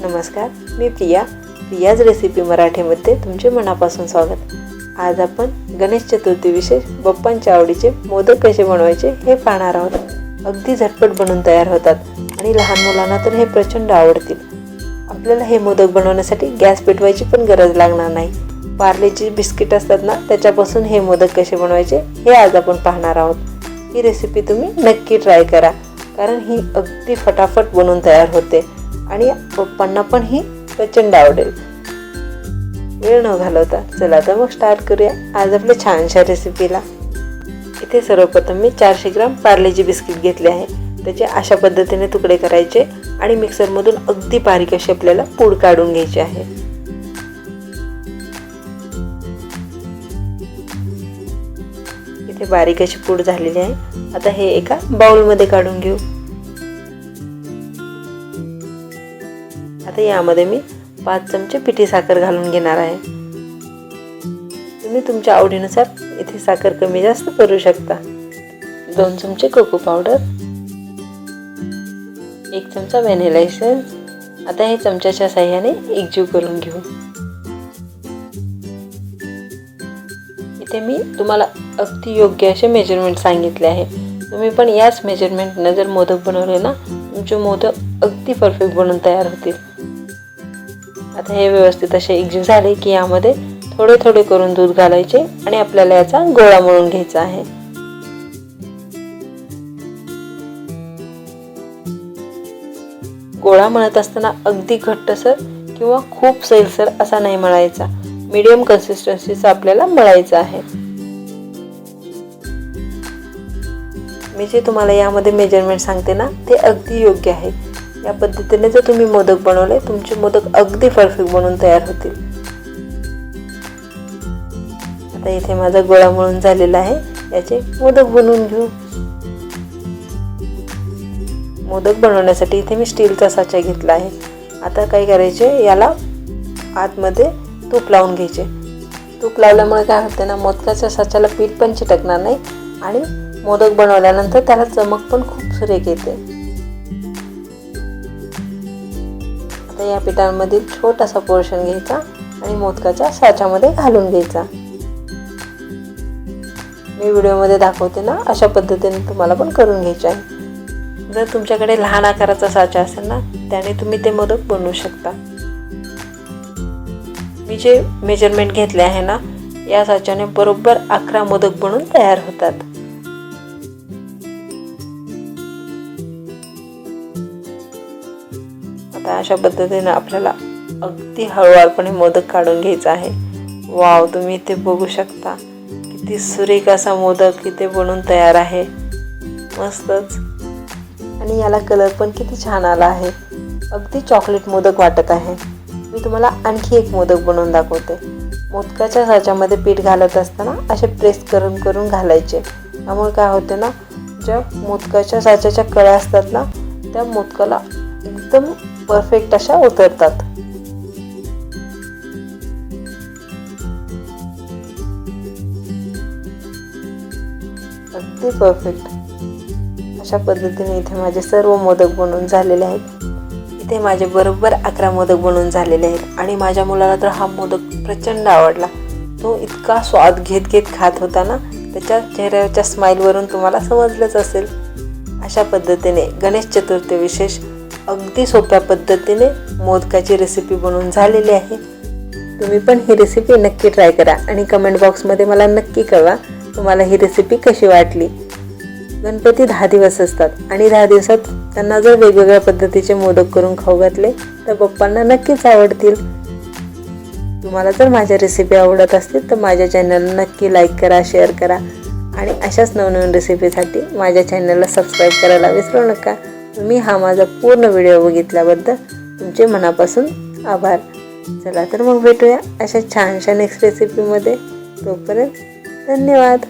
नमस्कार मी प्रिया. प्रियाज रेसिपी मराठीमध्ये तुमचे मनापासून स्वागत. आज आपण गणेश चतुर्थी विशेष बप्पांच्या आवडीचे मोदक कसे बनवायचे हे पाहणार आहोत. अगदी झटपट बनून तयार होतात आणि लहान मुलांना तर हे प्रचंड आवडतील. आपल्याला हे मोदक बनवण्यासाठी गॅस पेटवायची पण गरज लागणार नाही. पार्लेची बिस्किट असतात ना त्याच्यापासून हे मोदक कसे बनवायचे हे आज आपण पाहणार आहोत. ही रेसिपी तुम्ही नक्की ट्राय करा कारण ही अगदी फटाफट बनवून तयार होते. आणि पप्पांना पण ही प्रचंड आवडेल. वेळ न घालवता चला तर मग स्टार्ट करूया आज आपल्या छानशा रेसिपीला इथे सर्वप्रथम मी चारशे ग्राम पार्लेजी बिस्किट घेतले आहे. त्याचे अशा पद्धतीने तुकडे करायचे आणि मिक्सरमधून अगदी बारीक अशी आपल्याला पूड काढून घ्यायची आहे. इथे बारीक अशी पूड झालेली आहे. आता हे एका बाउलमध्ये काढून घेऊ. आता यामध्ये मी पाच चमचे पिठी साखर घालून घेणार आहे. तुम्ही तुमच्या आवडीनुसार इथे साखर कमी जास्त करू शकता. दोन चमचे कोको पावडर एक चमचा व्हॅनिला एसेन्स आता हे चमच्याच्या साह्याने एकजीव करून घेऊ. इथे मी तुम्हाला अगदी योग्य असे मेजरमेंट सांगितले आहे. तुम्ही पण याच मेजरमेंटनं जर मोदक बनवले ना तुमचे मोदक अगदी परफेक्ट बनून तयार होतील. आता हे व्यवस्थित असे एकजीव झाले की यामध्ये थोडे थोडे करून दूध घालायचे आणि आपल्याला याचा गोळा मळून घ्यायचा आहे. गोळा मळत असताना अगदी घट्टसर किंवा खूप सैलसर असा नाही मळायचा. मीडियम कन्सिस्टन्सीचा आपल्याला मळायचा आहे. मी जे तुम्हाला यामध्ये मेजरमेंट सांगते ना ते अगदी योग्य आहे. या पद्धतीने जर तुम्ही मोदक बनवले तुमचे मोदक अगदी परफेक्ट बनून तयार होतील. आता इथे माझा गोळा मळून झालेला आहे. याचे मोदक बनवून घेऊ. मोदक बनवण्यासाठी इथे मी स्टीलचा साचा घेतला आहे. आता काय करायचे याला आतमध्ये तूप लावून घ्यायचे. तूप लावल्यामुळे काय होते ना मोदकाच्या साच्याला पीठ पण चिटकणार नाही आणि मोदक बनवल्यानंतर त्याला चमक पण खूप सुरेख येते. आता या पिठांमधील छोटासा पोर्शन घ्यायचा आणि मोदकाच्या साच्यामध्ये घालून घ्यायचा. मी व्हिडिओमध्ये दाखवते ना अशा पद्धतीने तुम्हाला पण करून घ्यायचे आहे. जर तुमच्याकडे लहान आकाराचा साचा असेल ना त्याने तुम्ही ते मोदक बनवू शकता. मी जे मेजरमेंट घेतले आहे ना या साच्याने बरोबर अकरा मोदक बनून तयार होतात. आता अशा पद्धतीने आपल्याला अगदी हळूवारपणे मोदक काढून घ्यायचा आहे. वाव तुम्ही इथे बघू शकता. किती सुरेख असा मोदक इथे बनून तयार आहे. मस्तच. आणि याला कलर पण किती छान आला आहे. अगदी चॉकलेट मोदक वाटत आहे. मी तुम्हाला आणखी एक मोदक बनवून दाखवते. मोदकाच्या साच्यामध्ये पीठ घालत असताना असे प्रेस करून करून घालायचे. त्यामुळे काय होते ना ज्या मोदकाच्या साच्याच्या कळ्या असतात ना त्या मोदकाला एकदम परफेक्ट अशा उतरतात. अगदी परफेक्ट अशा पद्धतीने इथे माझे सर्व मोदक बनवून झालेले आहेत. इथे माझे बरोबर अकरा मोदक बनवून झालेले आहेत. आणि माझ्या मुलाला तर हा मोदक प्रचंड आवडला. तो इतका स्वाद घेत घेत खात होता ना त्याच्या चेहऱ्याच्या स्माईलवरून तुम्हाला समजलंच असेल. अशा पद्धतीने गणेश चतुर्थी विशेष अगदी सोप्या पद्धतीने मोदकाची रेसिपी बनवून झालेली आहे. तुम्ही पण ही रेसिपी नक्की ट्राय करा आणि कमेंट बॉक्समध्ये मला नक्की कळवा तुम्हाला ही रेसिपी कशी वाटली. गणपती दहा दिवस असतात आणि दहा दिवसात त्यांना जर वेगवेगळ्या पद्धतीचे मोदक करून खाऊ घातले तर पप्पांना नक्कीच आवडतील. तुम्हाला जर माझ्या रेसिपी आवडत असतील तर माझ्या चॅनलला नक्की लाईक करा शेअर करा. आणि अशाच नवनवीन रेसिपीसाठी माझ्या चॅनलला सबस्क्राईब करायला विसरू नका. तुम्ही हा माझा पूर्ण व्हिडिओ बघितल्याबद्दल तुमचे मनापासून आभार. चला तर मग भेटूया अशा छानशा नेक्स्ट रेसिपीमध्ये तोपर्यंत धन्यवाद.